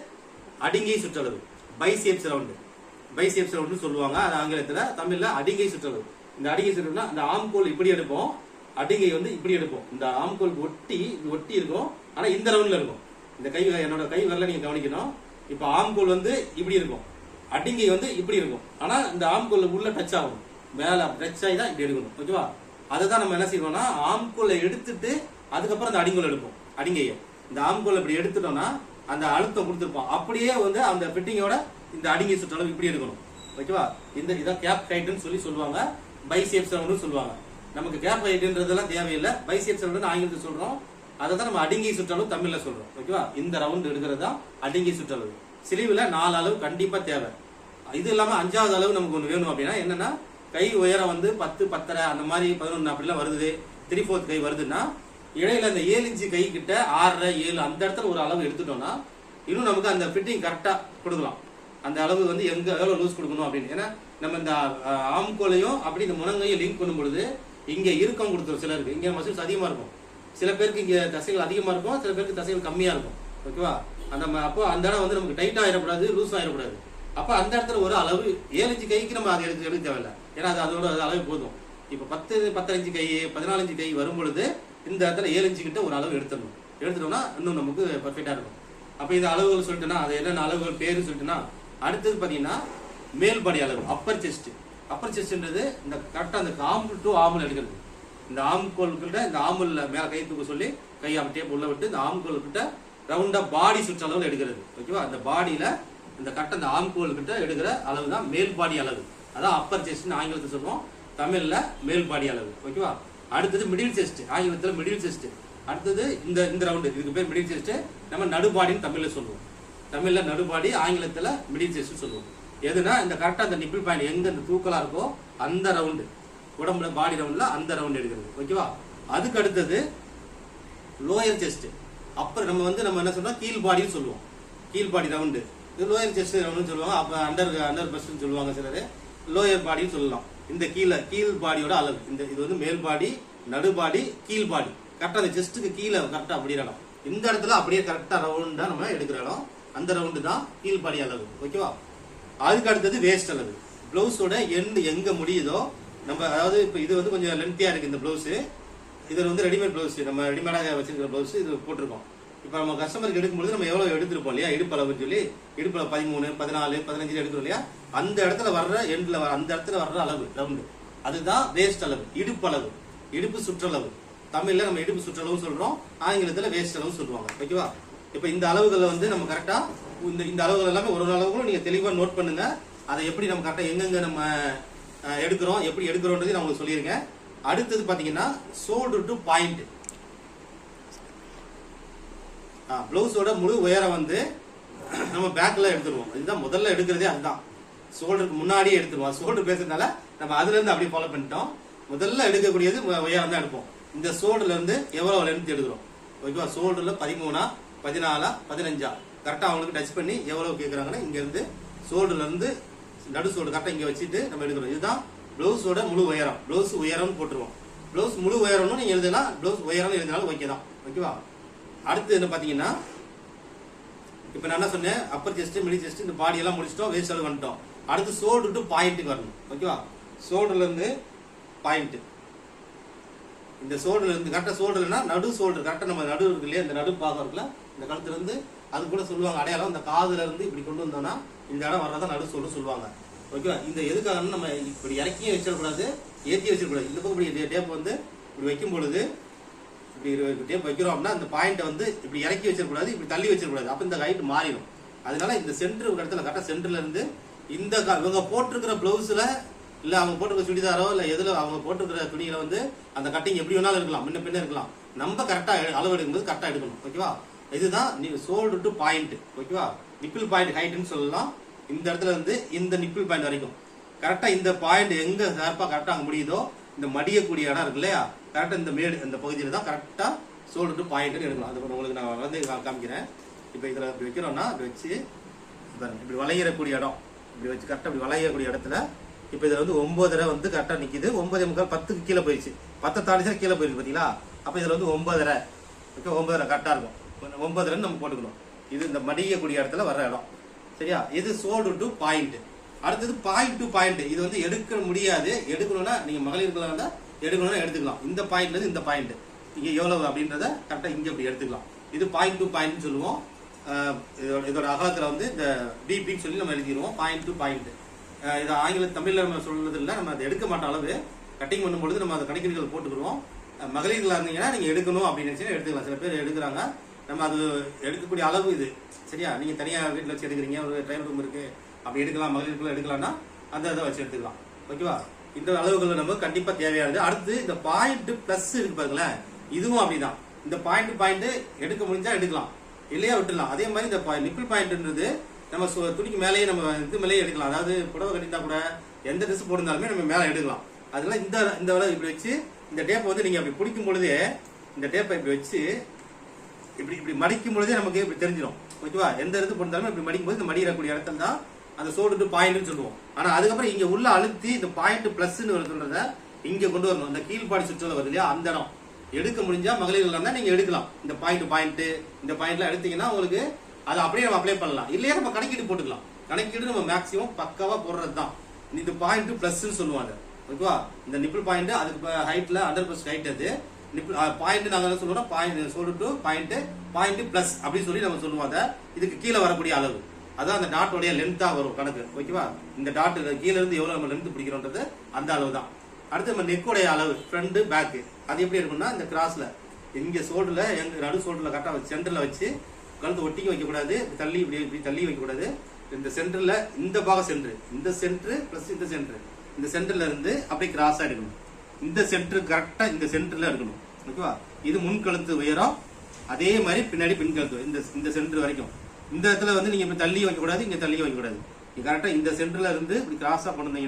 Speaker 1: அடிங்கை சுற்றளவு. பைசேப்ஸ் ரவுண்டு பைசேப்ஸ் ரவுண்டு சொல்லுவாங்க அது ஆங்கிலத்தில். தமிழில் அடிங்கை சுற்றளவு. இந்த அடிங்கை சுற்றல்னா இந்த ஆம்கோல் இப்படி எடுப்போம் அடிங்கை வந்து இப்படி எடுப்போம். இந்த ஆம்கோல் ஒட்டி ஒட்டி இருக்கும் ஆனால் இந்த லெவலில் இருக்கும். இந்த கை என்னோட கை வரல நீங்கள் கவனிக்கணும். இப்போ ஆம்கோல் வந்து இப்படி இருக்கும். அடிங்கை வந்து இப்படி இருக்கும். ஆனால் இந்த ஆம்கோல் உள்ள டச் ஆகும். மேலே டச் ஆகி தான் இப்படி எடுக்கணும். ஓகேவா? அதை தான் நம்ம என்ன செய்வோம்னா ஆம்கோலை எடுத்துட்டு அதுக்கப்புறம் அந்த அடிங்கோல் எடுப்போம். அடிங்கையை இந்த ஆம்கோல் இப்படி எடுத்துட்டோம்னா அந்த அழுத்தம் கொடுத்துருப்போம். அப்படியே வந்து அந்த ஃபிட்டிங்கோட இந்த அடிங்கை சுற்றளவு இப்படி இருக்கணும் ஓகேவா? இந்த இதான் கேப் டைட்னு சொல்லி சொல்லுவாங்க. பைசேப்ஸ் ரவுண்டு சொல்லுவாங்க. நமக்கு கேப் ஹைட்ன்றதெல்லாம் தேவையில்லை. பைசேப்ஸ் ஆங்கிலத்தை ஆங்கிலத்தில் சொல்றோம். அதை தான் நம்ம அடிங்கை சுற்றளவு தமிழ்ல சொல்றோம். ஓகேவா? இந்த ரவுண்ட் எடுக்கிறது தான் அடிங்கை சுற்றளவு சிலிவுல நாலு அளவு கண்டிப்பா தேவை. இது இல்லாம அஞ்சாவது அளவு நமக்கு ஒன்று வேணும் அப்படின்னா என்னன்னா கை உயரம் வந்து பத்து பத்தரை அந்த மாதிரி பதினொன்று அப்படிலாம் வருது. த்ரீ ஃபோர்த் கை வருதுன்னா இடையில அந்த ஏழு இன்ச்சு கை கிட்ட ஆறரை ஏழு அந்த இடத்துல ஒரு அளவு எடுத்துட்டோம்னா இன்னும் நமக்கு அந்த ஃபிட்டிங் கரெக்டாக கொடுக்கலாம். அந்த அளவு வந்து எங்க எவ்வளவு லூஸ் கொடுக்கணும் அப்படின்னு. ஏன்னா நம்ம இந்த ஆம்கோலையும் அப்படி இந்த முனங்கையும் லிங்க் பண்ணும் பொழுது இங்க இறுக்கம் கொடுத்துரும் சிலருக்கு. இங்க மசில்ஸ் அதிகமா இருக்கும். சில பேருக்கு இங்க தசைகள் அதிகமா இருக்கும் சில பேருக்கு தசைகள் கம்மியா இருக்கும். ஓகேவா? அந்த அப்போ அந்த இடம் வந்து நமக்கு டைட்டாக ஆயிடக்கூடாது லூஸ் ஆயிடக்கூடாது. அப்ப அந்த இடத்துல ஒரு அளவு ஏழு இன்ச்சு கைக்கு நம்ம அதை எடுத்து எடுக்க தேவையில்ல. ஏன்னா அது அதோட அளவு போதும். இப்ப பத்து பத்தஞ்சு கை பதினாலஞ்சு கை வரும் பொழுது இந்த இடத்துல ஏழு இன்ச்சு கிட்ட ஒரு அளவு எடுத்துடணும். எடுத்துட்டோம்னா இன்னும் நமக்கு பர்ஃபெக்டா இருக்கும். அப்ப இந்த அளவுகள் சொல்லிட்டுனா அது என்னென்ன அளவுகள் பேர் சொல்லிட்டுனா அடுத்தது பார்த்தீங்கன்னா மேல் பாடி அளவு அப்பர் செஸ்ட் அப்பர் செஸ்ட்ன்றது இந்த கரெக்டாக அந்த ஆம்புல் டு ஆம்புல் எடுக்கிறது. இந்த ஆம்கோள்கிட்ட இந்த ஆம்புல்ல மேலே கை தூக்க சொல்லி கை அப்படியே உள்ள விட்டு இந்த ஆம்கோல் ரவுண்டாக பாடி பாடி அளவில் எடுக்கிறது. ஓகேவா அந்த பாடியில் இந்த கரெக்டாக அந்த ஆம்கோள்கிட்ட எடுக்கிற அளவு தான் மேல் பாடி அளவு. அதான் அப்பர் செஸ்ட்னு ஆங்கிலத்தில் சொல்லுவோம். தமிழில் மேல் பாடி அளவு. ஓகேவா அடுத்தது மிடில் செஸ்ட் ஆங்கிலத்தில் மிடில் செஸ்ட் அடுத்தது இந்த இந்த ரவுண்டு இதுக்கு பேர் மிடில் செஸ்ட்டு நம்ம நடுபாடின்னு தமிழில் சொல்லுவோம். தமிழ்ல நடுபாடி ஆங்கிலத்துல மிடில் செஸ்ட் சொல்லுவோம். எதுனா இந்த கரெக்டா அந்த நிப்பிள் பாயிண்ட் எங்க இந்த தூக்கலா இருக்கோ அந்த ரவுண்டு உடம்புல பாடி ரவுண்ட்ல அந்த ரவுண்ட் எடுக்கிறது. ஓகேவா அதுக்கு அடுத்தது லோயர் செஸ்ட் அப்புறம் நம்ம வந்து நம்ம என்ன சொல்றோம்? கீழ் பாடின்னு சொல்லுவோம். கீழ் பாடி ரவுண்டு இது லோயர் செஸ்ட் ரவுண்டுன்னு சொல்லுவாங்க. அப்ப அண்டர் அண்டர் பஸ்ட்னு சொல்லுவாங்க சிலர். லோயர் பாடின்னு சொல்லலாம். இந்த கீழே கீழ் பாடியோட அளவு. இந்த இது வந்து மேல் பாடி நடுபாடி கீழ் பாடி கரெக்டா அந்த செஸ்ட்டுக்கு கீழே கரெக்டா அப்படி இடம் இந்த இடத்துல அப்படியே கரெக்டா ரவுண்டா நம்ம எடுக்கிற இடம் அந்த ரவுண்டு தான் கீழ்பாடி அளவு. ஓகேவா அதுக்கு அடுத்தது வேஸ்ட் அளவு. பிளவுஸோட எண்டு எங்க முடியுதோ நம்ம அதாவது இப்போ இது வந்து கொஞ்சம் லென்த்தியா இருக்கு இந்த பிளவுஸ் இதில் வந்து ரெடிமேட் பிளவுஸ் நம்ம ரெடிமேடாக வச்சிருக்கிற பிளவுஸ் இது போட்டிருக்கோம். இப்போ நம்ம கஸ்டமருக்கு எடுக்கும்போது நம்ம எவ்வளோ எடுத்திருப்போம் இல்லையா? இடுப்பு அளவுன்னு சொல்லி இடுப்பில் பதிமூணு பதினாலு பதினஞ்சு எடுக்கிறோம் இல்லையா? அந்த இடத்துல வர்ற எண்டில் வர அந்த இடத்துல வர்ற அளவு ரவுண்டு அதுதான் வேஸ்ட் அளவு இடுப்பு அளவு இடுப்பு சுற்றளவு. தமிழில் நம்ம இடுப்பு சுற்றளவு சொல்கிறோம் ஆங்கிலத்தில் வேஸ்ட் அளவு சொல்லுவாங்க. ஓகேவா இப்போ இந்த அளவுகளை வந்து நம்ம கரெக்டாக இந்த இந்த அளவுகள் எல்லாமே ஒரு ஒரு அளவுகளும் நீங்கள் தெளிவாக நோட் பண்ணுங்க. அதை எப்படி நம்ம கரெக்டாக எங்கெங்கே நம்ம எடுக்கிறோம் எப்படி எடுக்கிறோன்றதையும் நான் உங்களுக்கு சொல்லியிருக்கேன் அடுத்தது பார்த்தீங்கன்னா ஷோல்டர் டு பாயிண்ட் ப்ளவுஸோட முழு உயரம் வந்து நம்ம பேக்கில் எடுத்துருவோம். இதுதான் முதல்ல எடுக்கிறதே அதுதான். ஷோல்டருக்கு முன்னாடியே எடுத்துருவோம். ஷோல்டர் பேசுறதுனால நம்ம அதுலேருந்து அப்படியே ஃபாலோ பண்ணிட்டோம். முதல்ல எடுக்கக்கூடியது உயரம் தான் எடுப்போம். இந்த ஷோல்டர்லேருந்து இருந்து லென்த் எடுக்கிறோம்? ஓகேவா? ஷோல்டரில் பதிமூணா பதினாலா பதினஞ்சா? கரெக்டாக அவங்களுக்கு டச் பண்ணி எவ்வளோ கேட்குறாங்கன்னா இங்கேருந்து சோல்டுலேருந்து நடு சோல்டு கரெக்டாக இங்கே வச்சுட்டு நம்ம எடுக்கிறோம் இதுதான் ப்ளவுஸோட முழு உயரம். ப்ளவுஸ் உயரம்னு போட்டுருவோம். ப்ளவுஸ் முழு உயரம்னு நீங்கள் எழுதுனா ப்ளவுஸ் உயரம் எழுதினாலும் ஓகே தான். ஓகேவா அடுத்து என்ன பார்த்தீங்கன்னா இப்போ நான் என்ன சொன்னேன்? அப்பர் செஸ்ட் மிடி செஸ்ட் இந்த பாடி எல்லாம் முடிச்சிட்டோம் வேஸ்ட் அளவு வந்துட்டோம். அடுத்து சோல்டு டு பாயிண்ட்டுக்கு வரணும். ஓகேவா சோல்டுலேருந்து பாயிண்ட்டு இந்த ஷோல்டர்ல இருந்து கரெக்டாக சோல்டர்னா நடு சோல்டர் கரெக்டாக நம்ம நடு இருக்கு இல்லையா? இந்த நடு பாகம் இருக்குல்ல இந்த கழுத்துல இருந்து அது கூட சொல்லுவாங்க. அடையாளம் இந்த காதுல இருந்து இப்படி கொண்டு வந்தோம்னா இந்த இடம் வர்றதா நடு சோல்டு சொல்லுவாங்க. ஓகேவா? இந்த எதுக்காகன்னு நம்ம இப்படி இறக்கியும் வச்சிடக்கூடாது ஏற்றி வச்சிடக்கூடாது. இந்த பக்கம் இப்படி டேப் வந்து இப்படி வைக்கும் பொழுது இப்படி டேப் வைக்கிறோம் அப்படின்னா அந்த பாயிண்ட்டை வந்து இப்படி இறக்கி வச்சிடக்கூடாது இப்படி தள்ளி வச்சிடக்கூடாது. அப்போ இந்த ஹைட் மாறிடும். அதனால இந்த சென்டர் ஒரு இடத்துல கரெக்டாக சென்டர்ல இருந்து இந்த க- இவங்க போட்டிருக்கிற ப்ளவுஸில் இல்ல அவங்க போட்டிருக்க சுடிதாரோ இல்ல எதுல அவங்க போட்டிருக்கிற துணியில வந்து அந்த கட்டிங் எப்படி வேணாலும் இருக்கலாம். முன்ன பின்ன இருக்கலாம். நம்ம கரெக்டா அளவு எடுக்கும்போது கரெக்டா எடுக்கணும். ஓகேவா இதுதான் நீ சோல்டு டு பாயிண்ட் ஓகேவா நிப்பிள் பாயிண்ட் ஹைட்டுன்னு சொல்லலாம். இந்த இடத்துல வந்து இந்த நிப்பிள் பாயிண்ட் வரைக்கும். கரெக்டா இந்த பாயிண்ட் எங்க ஷார்ப்பா கரெக்டா அங்க முடியுதோ இந்த மடியக்கூடிய இடம் இருக்கு இல்லையா? கரெக்டா இந்த மேடு இந்த பகுதியில தான் கரெக்டா ஷோல்டர் டு பாயிண்ட்னு எடுக்கலாம். அது உங்களுக்கு நான் வந்து காமிக்கிறேன். இப்போ இதுல இப்படி வைக்கிறோம்னா இப்படி வச்சு இப்படி வளையக்கூடிய இடம். இப்படி வச்சு கரெக்டா இப்படி வளையக்கூடிய இடத்துல இப்போ இதில் வந்து ஒம்பதரை வந்து கரெக்டாக நிற்கிது ஒன்பதே முக்கால் பத்துக்கு கீழே போயிடுச்சு. பத்து தாண்டிச்சா கீழே போயிருக்கு பார்த்தீங்களா அப்போ இதில் வந்து ஒம்பதரை ஓகே ஒம்பதரை கரெக்டாக இருக்கும். ஒன்பதரைன்னு நம்ம போட்டுக்கணும். இது இந்த மடியக்கூடிய இடத்துல வர இடம். சரியா? இது சோடு டு பாயிண்ட் அடுத்தது பாயிண்ட் டு பாயிண்ட் இது வந்து எடுக்க முடியாது. எடுக்கணும்னா நீங்கள் மகளிர்களாக இருந்தால் எடுக்கணும்னா எடுத்துக்கலாம். இந்த பாயிண்ட்லேருந்து இந்த பாயிண்ட் இங்கே எவ்வளவு அப்படின்றத கரெக்டாக இங்கே இப்படி எடுத்துக்கலாம். இது பாயிண்ட் டு பாயிண்ட் சொல்லுவோம். இதோட இதோட அகலத்தில் வந்து இந்த பிபின்னு சொல்லி நம்ம எழுதிடுவோம். பாயிண்ட் டு பாயிண்ட் இது ஆங்கில தமிழில் நம்ம சொல்றது இல்லை நம்ம அதை எடுக்க மாட்டோம் அளவு. கட்டிங் பண்ணும்பொழுது நம்ம அதை கணக்கீடுகள் போட்டுக்கிடுவோம். மகளிர்களாக இருந்தீங்கன்னா நீங்கள் எடுக்கணும் அப்படின்னு நினச்சின்னா எடுத்துக்கலாம். சில பேர் எடுக்கிறாங்க. நம்ம அது எடுக்கக்கூடிய அளவு இது. சரியா? நீங்கள் தனியாக வீட்டில் வச்சு எடுக்கிறீங்க. ஒரு ட்ரைவர் ரூம் இருக்குது அப்படி எடுக்கலாம். மகளிருக்குள்ள எடுக்கலாம்னா அந்த இதை வச்சு எடுத்துக்கலாம். ஓகேவா? இந்த அளவுகள் நம்ம கண்டிப்பாக தேவையானது. அடுத்து இந்த பாயிண்ட் ப்ளஸ் இருக்கு பாருங்களேன். இதுவும் அப்படிதான். இந்த பாயிண்ட் பாயிண்ட் எடுக்க முடிஞ்சா எடுக்கலாம். இல்லையா? விட்டுலாம் அதே மாதிரி இந்த நிப்பிள் பாயிண்ட்ன்றது நம்ம சு- துணிக்கு மேலேயே நம்ம இது மேலேயே எடுக்கலாம். அதாவது புடவை கட்டிட்டா கூட எந்த ட்ரெஸ் போட்டிருந்தாலுமே நம்ம மேலே எடுக்கலாம். அதனால இந்த இந்த அளவு இப்படி வச்சு இந்த டேப்பை வந்து நீங்கள் அப்படி பிடிக்கும் பொழுதே இந்த டேப்பை இப்படி வச்சு இப்படி இப்படி மடிக்கும் பொழுதே நமக்கு இப்படி தெரிஞ்சிடும் ஓகேவா? எந்த இடத்துக்கு போட்டாலும் இப்படி மடிக்கும் போது இந்த மடியிடக்கூடிய இடத்துல தான் அந்த சோடு டு பாயிண்ட்னு சொல்லுவோம். ஆனால் அதுக்கப்புறம் இங்கே உள்ள அழுத்தி இந்த பாயிண்ட் பிளஸ்ன்னு சொல்றத இங்கே கொண்டு வரணும். இந்த கீழ்பாடி சுற்றுலா வருது இல்லையா? அந்த இடம். எடுக்க முடிஞ்சா மகளிர்கள் தான் நீங்கள் எடுக்கலாம். இந்த பாயிண்ட் பாயிண்ட்டு இந்த பாயிண்ட்லாம் எடுத்தீங்கன்னா உங்களுக்கு அதை அப்படியே நம்ம அப்ளை பண்ணலாம். இல்லையா நம்ம கணக்கீடு போட்டுக்கலாம். கணக்கீடு நம்ம மேக்ஸிமம் பக்காவா போடுறது தான் இந்த பாயிண்ட் பிளஸ்ன்னு சொல்லுவாங்க. ஓகேவா? இந்த நிப்பிள் பாயிண்ட் அதுக்கு ஹைட்ல அண்டர் பிளஸ் ஹைட் அது. நிப்பிள் பாயிண்ட் நாங்க என்ன சொல்றோம் பாயிண்ட் சொல்லிட்டு பாயிண்ட் பாயிண்ட் பிளஸ் அப்படின்னு சொல்லி நம்ம சொல்லுவோம் அதை. இதுக்கு கீழே வரக்கூடிய அளவு. அதான் அந்த டாட்டோடைய லென்த்தா வரும் கணக்கு. ஓகேவா? இந்த டாட் கீழே இருந்து எவ்வளவு நம்ம லென்த் பிடிக்கிறோன்றது அந்த அளவு தான் அடுத்து நம்ம நெக்கோடைய அளவு ஃப்ரண்ட் பேக் அது எப்படி இருக்கும்னா இந்த கிராஸ்ல இங்க சோல்டுல எங்க நடு சோல்டுல கரெக்டா சென்டர்ல வச்சு கழுத்து ஒட்டிக்க வைக்கக்கூடாது தள்ளி இப்படி இப்படி தள்ளி வைக்கக்கூடாது. இந்த சென்டரில் இந்த பாகம் சென்ட்ரு இந்த சென்ட்ரு ப்ளஸ் இந்த சென்ட்ரு இந்த சென்டர்ல இருந்து அப்படியே கிராஸாக எடுக்கணும். இந்த சென்ட்ரு கரெக்டாக இந்த சென்டரில் எடுக்கணும். ஓகேவா? இது முன் கழுத்து உயரம் அதே மாதிரி பின்னாடி பின் கழுத்து இந்த இந்த சென்டர் வரைக்கும். இந்த இடத்துல வந்து நீங்கள் இப்போ தள்ளி வைக்கக்கூடாது இங்கே தள்ளி வைக்கக்கூடாது. கரெக்டாக இந்த சென்டரில் இருந்து இப்படி கிராஸாக கொண்டு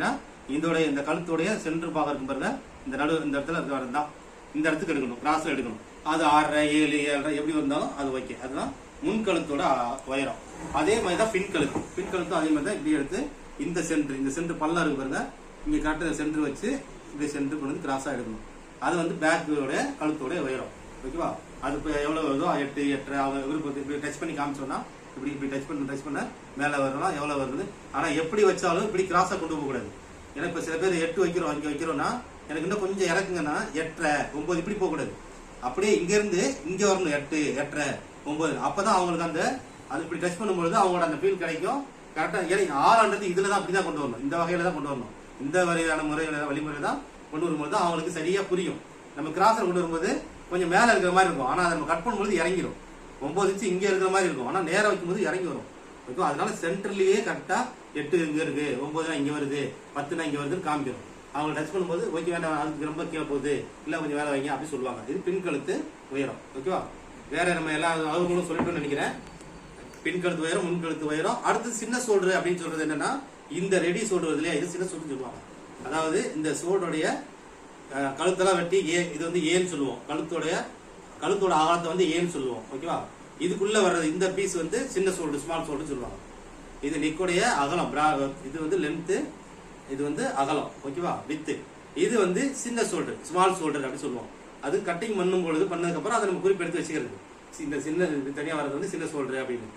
Speaker 1: இதோடைய இந்த கழுத்துடைய சென்டர் பாகம் இருக்கும் பாருங்க. இந்த நடு இந்த இடத்துல இருக்கிற தான் இந்த இடத்துக்கு எடுக்கணும் கிராஸில் எடுக்கணும். அது ஆறரை ஏழு ஏழரை எப்படி வந்தாலும் அது ஓகே அதுதான் முன் கழுத்தோட உயரம் அதே மாதிரி தான் பின் கழுத்து. பின் கழுத்தும் அதே மாதிரி தான் இப்படி எடுத்து இந்த சென்டர் இந்த சென்டர் பல்லா இருக்கு பாருங்க. இங்கே கரெக்டா சென்டர் வச்சு இந்த சென்டர் கொண்டு வந்து கிராஸாக எடுக்கணும். அது வந்து பேக்கோட கழுத்தோட உயரம். ஓகேவா அது இப்போ எவ்வளோ வருதோ? எட்டு எட்டரை அவங்க விருப்பத்தை இப்படி டச் பண்ணி காமிச்சோம்னா இப்படி இப்படி டச் பண்ணி டச் பண்ண மேலே வரலாம் எவ்வளோ வருது? ஆனால் எப்படி வச்சாலும் இப்படி கிராஸாக கொண்டு போகக்கூடாது ஏன்னா இப்போ சில பேர் எட்டு வைக்கிறோம் இங்கே வைக்கிறோம்னா எனக்கு இன்னும் கொஞ்சம் இறக்குங்கன்னா எட்டரை ஒம்பது இப்படி போகக்கூடாது. அப்படியே இங்கேருந்து இங்கே வரணும் எட்டு எட்டரை. ஒன்பது. அப்போ தான் அவங்களுக்கு அந்த அது இப்படி டச் பண்ணும்பொழுது அவங்களோட அந்த ஃபீல் கிடைக்கும். கரெக்டாக ஏன்னா ஆறான்றது இதில் தான் அப்படி தான் கொண்டு வரணும். இந்த வகையில் தான் கொண்டு வரணும். இந்த வகையிலான முறையில வழிமுறை தான் கொண்டு வரும்போது தான் அவங்களுக்கு சரியாக புரியும். நம்ம கிராஸில் கொண்டு வரும்போது கொஞ்சம் மேலே இருக்கிற மாதிரி இருக்கும். ஆனால் அதை நம்ம கட் பண்ணும்போது இறங்கிடும் ஒன்பது இன்ச்சு இங்கே இருக்கிற மாதிரி இருக்கும். ஆனால் நேராக வைக்கும்போது இறங்கி வரும். ஓகே அதனால சென்டர்லயே கரெக்டாக எட்டு இங்கே இருக்கு ஒன்பதுனா இங்கே வருது பத்துனா இங்கே வருதுன்னு காமிக்கிறோம் அவங்க டச் பண்ணும்போது ஓகே வேண்டாம் அதுக்கு ரொம்ப கீழே போகுது. இல்லை கொஞ்சம் வேலை வைங்க அப்படின்னு சொல்லுவாங்க. இது பின் கழுத்து உயரம். ஓகேவா? வேற நம்ம எல்லா அளவுகளும் சொல்லிட்டோம்னு நினைக்கிறேன். பின்கழுத்து உயரம் முன் கழுத்து உயரம். அடுத்து சின்ன சோல்டர் அப்படின்னு சொல்றது என்னன்னா இந்த ரெடி சோல்டர் இல்லையா? இது சின்ன சோல்டர் சொல்லுவாங்க. அதாவது இந்த சோல்டருடைய கழுத்தெல்லாம் வெட்டி ஏ இது வந்து ஏன்னு சொல்லுவோம். கழுத்தோடைய கழுத்தோட ஆழத்தை வந்து ஏன்னு சொல்லுவோம். ஓகேவா? இதுக்குள்ள வர்றது இந்த பீஸ் வந்து சின்ன சோல்டர் ஸ்மால் சோல்டர் சொல்லுவாங்க. இது நிக்கோடைய அகலம் பிரா இது வந்து லென்த்து இது வந்து அகலம். ஓகேவா? வித்து இது வந்து சின்ன சோல்டர் ஸ்மால் சோல்டர் அப்படின்னு சொல்லுவோம். அது கட்டிங் பண்ணும் பொழுது பண்ணதுக்கப்புறம் அதை நம்ம குறிப்பெடுத்து வச்சுக்கிறது. இந்த சின்ன இது வரது வந்து சின்ன சோல்டர் அப்படின்னு.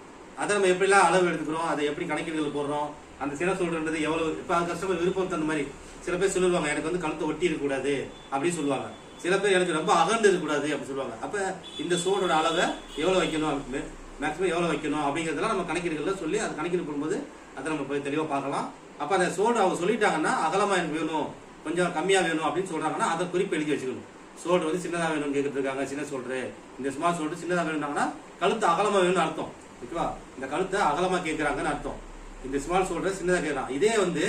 Speaker 1: அதை நம்ம எப்படிலாம் அளவு எடுத்துக்கிறோம் அதை எப்படி கணக்கீடுகள் போடுறோம் அந்த சின்ன சோல்டர்ன்றது எவ்வளோ இப்போ கஸ்டமர் விருப்பம் தகுந்த மாதிரி சில பேர் சொல்லுவாங்க எனக்கு வந்து கழுத்தை ஒட்டி இருக்கக்கூடாது அப்படின்னு சொல்லுவாங்க. சில பேர் எனக்கு ரொம்ப அகண்டு இருக்கக்கூடாது அப்படின்னு சொல்லுவாங்க. அப்போ இந்த சோலோட அளவை எவ்வளோ வைக்கணும் அப்படின்னு மேக்ஸிமம் எவ்வளோ வைக்கணும் அப்படிங்கிறதெல்லாம் நம்ம கணக்கீடுகளில் சொல்லி அதை கணக்கீடு போடும்போது அதை நம்ம போய் தெளிவாக பார்க்கலாம். அப்போ அந்த சோடு அவங்க சொல்லிட்டாங்கன்னா அகலமாக எனக்கு வேணும் கொஞ்சம் கம்மியாக வேணும் அப்படின்னு சொல்கிறாங்கன்னா அதை குறிப்பு எழுதி வச்சுக்கணும். சோடு வந்து சின்னதாக வேணும்னு கேட்டுருக்காங்க சின்ன சோல்டரு இந்த ஸ்மால் சோல்டு சின்னதாக வேணும்னாங்கன்னா கழுத்து அகலமாக வேணும்னு அர்த்தம். ஓகேவா? இந்த கழுத்தை அகலமாக கேட்குறாங்கன்னு அர்த்தம். இந்த ஸ்மால் சோல்டரை சின்னதாக கேட்குறான் இதே வந்து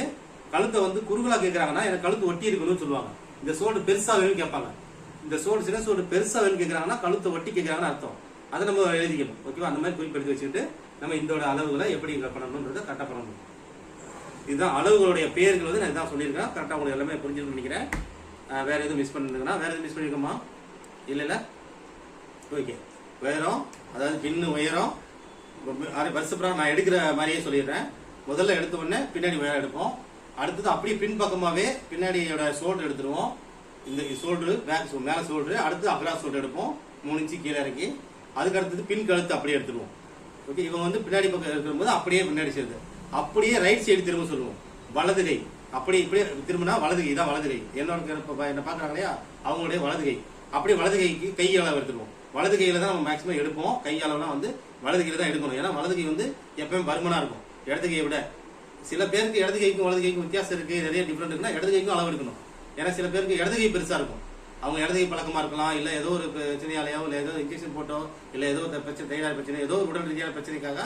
Speaker 1: கழுத்தை வந்து குறுகலாக கேட்குறாங்கன்னா எனக்கு கழுத்து ஒட்டி இருக்கணும்னு சொல்லுவாங்க. இந்த சோடு பெருசாக வேணும்னு கேட்பாங்க. இந்த சோடு சின்ன சோடு பெருசாக வேணும்னு கேட்கறாங்கன்னா கழுத்தை ஒட்டி கேட்குறாங்கன்னு அர்த்தம். அதை நம்ம எழுதிக்கணும். ஓகேவா? அந்த மாதிரி குறிப்பெடுத்து வச்சுக்கிட்டு நம்ம இதோட அளவுகளை எப்படி பண்ணணுன்றதை கரெக்டாக பண்ணணும். இதுதான் அளவுகளுடைய பேர்கள் வந்து நான் இதான் சொல்லியிருக்கேன். கரெக்டாக உங்களுக்கு எல்லாமே புரிஞ்சுன்னு நினைக்கிறேன். வேறு எதுவும் மிஸ் பண்ணிருந்தீங்கன்னா வேறு எதுவும் மிஸ் பண்ணியிருக்கோமா இல்லை ஓகே உயரம் அதாவது பின்னு உயரம் வருஷப்புறம் நான் எடுக்கிற மாதிரியே சொல்லிடுறேன். முதல்ல எடுத்த உடனே பின்னாடி உயரம் எடுப்போம். அடுத்தது அப்படியே பின் பக்கமாகவே பின்னாடியோட ஷோல்டர் எடுத்துருவோம். இந்த ஷோல்டரு பேக் மேலே ஷோல்டரு அடுத்து அக்ரா ஷோல்டர் எடுப்போம். மூணு இன்ச்சு கீழே இறக்கி அதுக்கு அடுத்தது பின் கழுத்து அப்படியே எடுத்துருவோம். ஓகே இவங்க வந்து பின்னாடி பக்கம் இருக்கும்போது அப்படியே பின்னாடி சேருது அப்படியே ரைட் சைடு திரும்ப சொல்லுவோம். வலது கை. அப்படி இப்படி திரும்பினா வலது கை தான் வலது கை. என்னோட என்ன பாக்குறாங்க இல்லையா? அவங்களுடைய வலது கை. அப்படியே வலது கைக்கு கை அளவு எடுத்துருவோம் வலது கையில தான் நம்ம மேக்ஸிமம் எடுப்போம். கை அளவுலாம் வந்து வலது கையில தான் எடுக்கணும். ஏன்னா வலது கை வந்து எப்பவும் பருமனா இருக்கும். இடது கையை விட. சில பேருக்கு இடது கைக்கும் வலது கைக்கும் வித்தியாசம் இருக்கு. நிறைய டிஃப்ரெண்ட் இருக்குன்னா இடது கைக்கும் அளவு எடுக்கணும். ஏன்னா சில பேருக்கு இடது கை பெருசா இருக்கும். அவங்க இடது கை பழக்கமா இருக்கலாம். இல்ல ஏதோ ஒரு பிரச்சனையாலேயோ இல்ல ஏதோ இன்ஜெக்ஷன் போட்டோ இல்ல ஏதோ ஒரு பிரச்சனை தைராய்டு பிரச்சனை ஏதோ ஒரு உடல் ரீதியான பிரச்சனைக்காக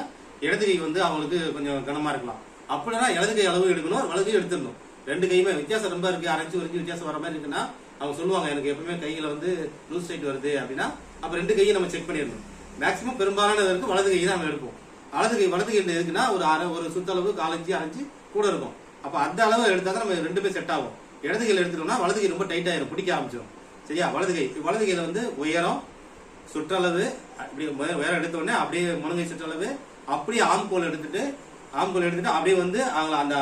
Speaker 1: இடது கை வந்து அவங்களுக்கு கொஞ்சம் கனமா இருக்கலாம். அப்படின்னா இடது கை அளவு எடுக்கணும் வலது கை எடுத்துடணும். ரெண்டு கையுமே வித்தியாசம் ரொம்ப இருக்கு. அரைஞ்சு வரைஞ்சி வித்தியாசம் வர மாதிரி இருக்குன்னா அவங்க சொல்லுவாங்க எனக்கு எப்பவுமே கையில வந்து லூஸ் டைட் வருது அப்படின்னா அப்ப ரெண்டு கையும் நம்ம செக் பண்ணிடணும். மேக்ஸிமம் பெரும்பாலான இருக்கு வலது கை தான் நம்ம எடுப்போம். வலது கை வலது கை இருக்குன்னா ஒரு அரை ஒரு சுத்தளவு காலஞ்சு அரைஞ்சு கூட இருக்கும். அப்ப அந்த அளவு எடுத்தா தான் நம்ம ரெண்டுமே செட் ஆகும். இடது கையில் எடுத்துட்டோம்னா வலது கை ரொம்ப டைட் ஆயிரும் பிடிக்க ஆரம்பிச்சிடும் சரியா? வலது கை. வலது கையில வந்து உயரம் சுற்றளவு அப்படி உயரம் எடுத்த உடனே அப்படியே முழங்கை சுற்றளவு அப்படியே ஆம் ஆம்கோல் எடுத்துட்டு ஆம்கோல் எடுத்துட்டு அப்படியே வந்து அவங்கள அந்த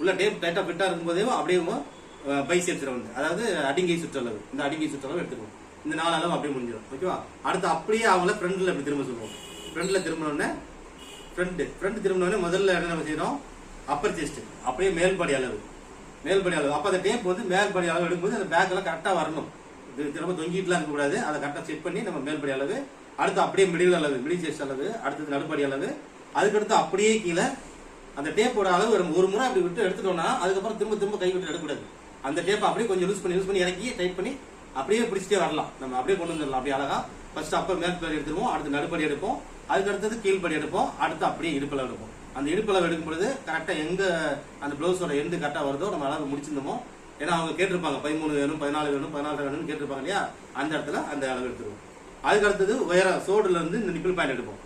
Speaker 1: உள்ள டேப் டைட்டா ஃபிட்டா இருக்கும்போதே அப்படியே பைசெப்ஸ்ல வந்து அதாவது அடிங்கை சுற்றளவு இந்த அடிங்கை சுற்றளவு எடுத்துக்குவோம். இந்த நாலு அளவு அப்படியே முடிஞ்சிடும். ஓகேவா அடுத்து அப்படியே அவங்கள ஃப்ரண்ட்ல அப்படி திரும்ப சொல்லுவோம். ஃப்ரண்ட்ல திரும்பினோடனே ஃப்ரண்ட் ஃப்ரண்ட் திரும்பினோடனே முதல்ல என்ன நம்ம செய்யணும் அப்பர் செஸ்ட் அப்படியே மேல்படி அளவு. மேல்படி அளவு. அப்போ அந்த டேப் வந்து மேல்படி அளவு எடுக்கும்போது அந்த பேக்கெல்லாம் கரெக்டாக வரணும். இது திரும்ப தொங்கிட்டுலாம் இருக்கக்கூடாது அதை கரெக்டாக செக் பண்ணி நம்ம மேல்படி அளவு அடுத்து அப்படியே மிடில் அளவு மிடில் செஸ்ட் அளவு அடுத்தது நடுப்படி அளவு அதுக்கடுத்து அப்படியே கீழே அந்த டேப்போட அளவு ஒரு முறை அப்படி விட்டு எடுத்துட்டோம்னா அதுக்கப்புறம் திரும்ப திரும்ப கை விட்டு எடுக்கக்கூடாது. அந்த டேப்பை அப்படியே கொஞ்சம் யூஸ் பண்ணி யூஸ் பண்ணி இறக்கி டைட் பண்ணி அப்படியே பிடிச்சிட்டே வரலாம். நம்ம அப்படியே கொண்டு வந்துடலாம். அப்படியே அழகா. ஃபர்ஸ்ட் அப்போ மேற்படி எடுத்துருவோம். அடுத்து நடுப்படி எடுப்போம். அதுக்கு அடுத்தது கீழ்படி எடுப்போம். அடுத்து அப்படியே இடுப்பளவு எடுப்போம். அந்த இடுப்பளவு எடுக்கும் பொழுது கரெக்டாக எங்க அந்த பிளவுஸோட எண்டு கரெக்டாக வருதோ நம்ம அளவு முடிச்சிருந்தோமோ ஏன்னா அவங்க கேட்டிருப்பாங்க பதிமூணு வேணும் பதினாலு வேணும் பதினாலு வேணும்னு கேட்டிருப்பாங்க இல்லையா? அந்த இடத்துல அந்த அளவு எடுத்துருவோம். அதுக்கு அடுத்தது உயரம் சோடுல இருந்து இந்த நிப்பிள் பாயிண்ட் எடுப்போம்.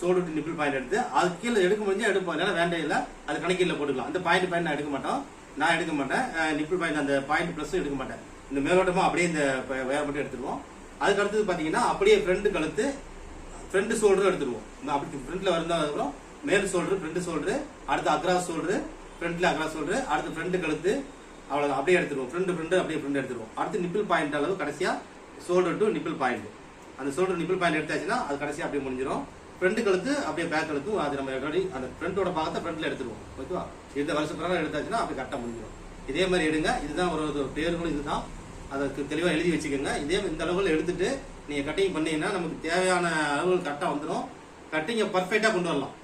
Speaker 1: சோடு டு நிப்பிள் பாயிண்ட் எடுத்து அது கீழே எடுக்க முடிஞ்சா எடுப்போம். ஏன்னா வேண்டாம் இல்லை. அது கணக்கில் போட்டுக்கலாம். அந்த பாயிண்ட் பாயிண்ட் நான் எடுக்க மாட்டோம். நான் எடுக்க மாட்டேன். நிப்பிள் பாயிண்ட் அந்த பாயிண்ட் பிளஸ் எடுக்க மாட்டேன். இந்த மேலோட்டமாக அப்படியே இந்த வேற மட்டும் எடுத்துருவோம். அதுக்கு அடுத்தது பார்த்தீங்கன்னா அப்படியே ஃப்ரெண்டு கழுத்து ஃப்ரெண்டு சோல்டரும் எடுத்துருவோம். அப்படி ஃப்ரெண்டில் வந்ததுக்கப்புறம் மேல் ஷோல்டர் ஃப்ரெண்டு ஷோல்டர் அடுத்து அக்ராஸ் ஷோல்டர் ஃப்ரெண்டில் அக்ராஸ் ஷோல்டர் அடுத்து ஃப்ரெண்டு கழுத்து அவ்வளோ அப்படியே எடுத்துருவோம். ஃப்ரெண்டு ஃப்ரெண்டு அப்படியே ஃப்ரெண்டு எடுத்துருவோம். அடுத்து நிப்பிள் பாயிண்ட் அளவு கடைசியாக ஷோல்டர் டு நிப்பிள் பாயிண்ட் அந்த ஷோல்டர் நிப்பிள் பாயிண்ட் எடுத்தாச்சுன்னா அது கடைசியாக அப்படியே முடிஞ்சிடும் ஃப்ரண்ட் கழுத்து அப்படியே பேக் கழுத்து அது நம்ம எப்படி அந்த ஃப்ரண்டோட பாகத்தை ஃப்ரண்ட்ல எடுத்துருவோம். ஓகேவா இந்த வருஷ பிரகாரம் எடுத்தாச்சுன்னா அப்படியே கரெக்டாக முடிஞ்சிடும் இதே மாதிரி எடுங்க. இதுதான் ஒரு ஒரு பேர்களும் இதுதான். அதற்கு தெளிவாக எழுதி வச்சுக்கோங்க. இதே மாதிரி இந்த அளவுகள் எடுத்துட்டு நீங்கள் கட்டிங் பண்ணீங்கன்னா நமக்கு தேவையான அளவுகள் கரெக்டாக வந்துடும் கட்டிங்கை பர்ஃபெக்டாக கொண்டு வரலாம்.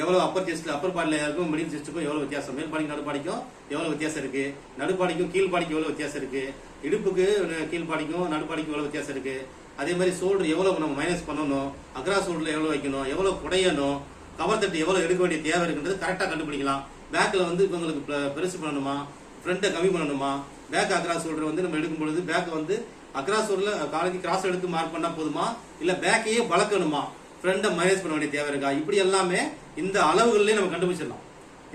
Speaker 1: எவ்வளோ அப்பர் செஸ்ட்டில் அப்பர் பாடியில் இருக்கும் மிடில் செஸ்ட்டுக்கும் எவ்வளோ வித்தியாசம்? மேல் பாடிக்கும் நடுப்பாடிக்கும் எவ்வளோ வித்தியாசம் இருக்குது நடுப்பாடிக்கும் கீழ்பாடிக்கும் எவ்வளோ வித்தியாசம் இருக்குது இடுப்புக்கு கீழ்பாடிக்கும் நடுப்பாடிக்கும் எவ்வளோ வித்தியாசம் இருக்குது அதே மாதிரி சோல்டர் எவ்வளவு நம்ம மைனஸ் பண்ணணும் அக்ரா ஷோல்டர்ல எவ்வளவு வைக்கணும் எவ்வளவு குடையணும் கவர் தட்டு எவ்வளவு எடுக்க வேண்டிய தேவை இருக்குன்றது கரெக்டாக கண்டுபிடிக்கலாம். பேக்கில் வந்து இப்போ உங்களுக்கு பெருசு பண்ணணுமா? ஃப்ரண்ட்டை கம்மி பண்ணணுமா? பேக் அக்ரா சோல்டர் வந்து நம்ம எடுக்கும் பொழுது பேக்கை வந்து அக்ரா ஷோல்டர்ல காலைக்கு கிராஸ் எடுத்து மார்க் பண்ணால் போதுமா? இல்லை பேக்கையே பழக்கணுமா ஃப்ரெண்டை மைனஸ் பண்ண வேண்டிய தேவை இருக்கா? இப்படி எல்லாமே இந்த அளவுகள்லேயே நம்ம கண்டுபிடிச்சிடலாம்.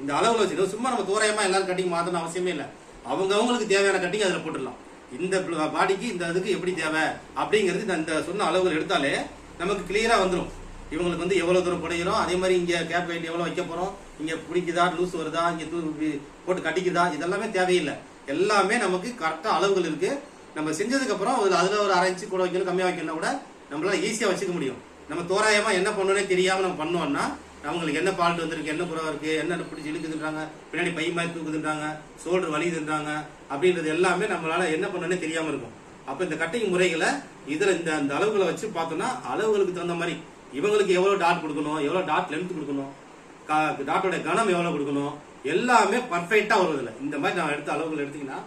Speaker 1: இந்த அளவில் வச்சுக்கோ சும்மா நம்ம தோராயமாக எல்லாரும் கட்டிங் மாற்றணும் அவசியமே இல்லை. அவங்க அவங்களுக்கு தேவையான கட்டிங் அதில் போட்டுடலாம். இந்த பாடிக்கு இந்த இதுக்கு எப்படி தேவை அப்படிங்கிறது இந்த- சொன்ன அளவுகள் எடுத்தாலே நமக்கு கிளியராக வந்துடும் இவங்களுக்கு வந்து எவ்வளோ தூரம் புடையிறோம் அதே மாதிரி இங்கே கேப் வெயிட் எவ்வளோ வைக்க போகிறோம் இங்கே பிடிக்குதா? லூஸ் வருதா? இங்கே தூ போட்டு கட்டிக்குதா? இதெல்லாமே தேவையில்லை. எல்லாமே நமக்கு கரெக்டாக அளவுகள் இருக்குது நம்ம செஞ்சதுக்கு அப்புறம் அதில் ஒரு அரைஞ்சு கூட வைக்கணும் கம்மியாக வைக்கணும்னா கூட நம்மளால் ஈஸியாக வச்சுக்க முடியும். நம்ம தோராயமாக என்ன பண்ணணும்னே தெரியாமல் நம்ம பண்ணோம்னா அவங்களுக்கு என்ன பால்ட் வந்திருக்கு என்ன குறை இருக்குது என்ன பிடிச்சி இழுக்குதுன்றாங்க பின்னாடி பை மாதிரி தூக்குதுன்றாங்க சோல்டர் வலிதுன்றாங்க அப்படின்றது எல்லாமே நம்மளால் என்ன பண்ணனே தெரியாமல் இருக்கும். அப்போ இந்த கட்டிங் முறைகளை இதில் இந்த அந்த அளவுகளை வச்சு பார்த்தோம்னா அளவுகளுக்கு தகுந்த மாதிரி இவங்களுக்கு எவ்வளோ டாட் கொடுக்கணும் எவ்வளோ டாட் லென்த் கொடுக்கணும் கா- டாட்டோட கனம் எவ்வளோ கொடுக்கணும் எல்லாமே பர்ஃபெக்டாக வரும் இதுல. இந்த மாதிரி நான் எடுத்த அளவுகள் எடுத்தீங்கன்னா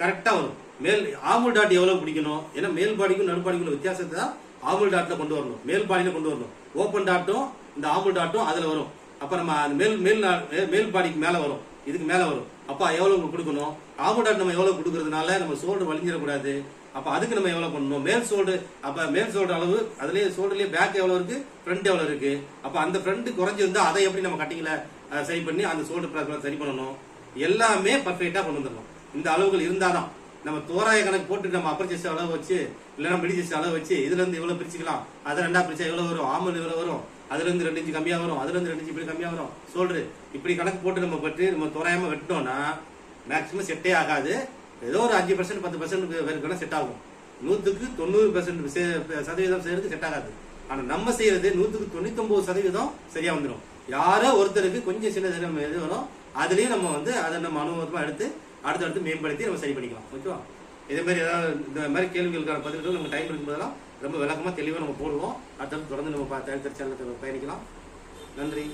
Speaker 1: கரெக்டாக வரும். மேல் ஆமுல் டாட் எவ்வளோ பிடிக்கணும் ஏன்னா மேல் பாடிக்கும் நடுப்பாடிக்கும் வித்தியாசத்தை தான் ஆமுல் டாட்டில் கொண்டு வரணும். மேல் பாடியில் கொண்டு வரணும். ஓப்பன் டாட்டும் இந்த ஆம்பு டாட்டும் அதில் வரும். அப்போ நம்ம அந்த மேல் மேல் மே- மேல் பாடிக்கு மேலே வரும். இதுக்கு மேலே வரும். அப்போ எவ்வளோ கொடுக்கணும்? ஆம்பு டாட் நம்ம எவ்வளோ கொடுக்கறதுனால நம்ம சோல்டு வலிஞ்சிடக்கூடாது அப்போ அதுக்கு நம்ம எவ்வளோ பண்ணணும்? மேல் சோல்டு அப்போ மேல் சோல்டு அளவு அதுலேயே சோல்டுலேயே பேக் எவ்வளோ இருக்குது ஃப்ரண்ட் எவ்வளோ இருக்குது அப்போ அந்த ஃப்ரண்ட் குறைஞ்சிருந்தால் அதை எப்படி நம்ம கட்டிங்கில் சரி பண்ணி அந்த சோல்டு ப்ராப்ளம் சரி பண்ணணும்? எல்லாமே பர்ஃபெக்டாக கொண்டு வந்துடணும். இந்த அளவுகள் இருந்தாதான். நம்ம தோராய கணக்கு போட்டு நம்ம அப்பர் செஸ்ட் அளவு வச்சு இல்லைன்னா மிடி செஸ்ட் அளவு வச்சு இதுல இருந்து இவ்வளவு பிரிச்சுக்கலாம். அது ரெண்டா பிரிச்சா எவ்வளவு வரும்? ஆமல் இவ்வளவு வரும். அதுல இருந்து ரெண்டு இன்ச்சு கம்மியா வரும். அதுல இருந்து ரெண்டு இன்ச்சு இப்படி கம்மியா வரும். சொல்றது இப்படி கணக்கு போட்டு நம்ம பற்றி நம்ம தோராயமா வெட்டினோம்னா மேக்சிமம் செட்டே ஆகாது. ஏதோ ஒரு அஞ்சு பர்சன்ட் பத்து பர்சன்ட் பேருக்கு செட் ஆகும். நூத்துக்கு தொண்ணூறு பர்சன்ட் சதவீதம் செய்யறது செட் ஆகாது. ஆனா நம்ம செய்யறது நூத்துக்கு தொண்ணூத்தி ஒன்பது சதவீதம் சரியா வந்துடும் யாரோ ஒருத்தருக்கு கொஞ்சம் சின்ன சின்ன இது வரும். அதுலயும் நம்ம வந்து அதை நம்ம அனுபவமா எடுத்து அடுத்தடுத்து மேம்படுத்தி நம்ம சரி பண்ணிக்கலாம். ஓகேவா? இதே மாதிரி ஏதாவது இந்த மாதிரி கேள்விகளுக்கான பதில்கள் நம்ம டைம் இருக்கும்போதெல்லாம் ரொம்ப விளக்கமாக தெளிவாக நம்ம போடுவோம். அடுத்தடுத்து தொடர்ந்து நம்ம பா- சேனலுக்கு பயணிக்கலாம். நன்றி.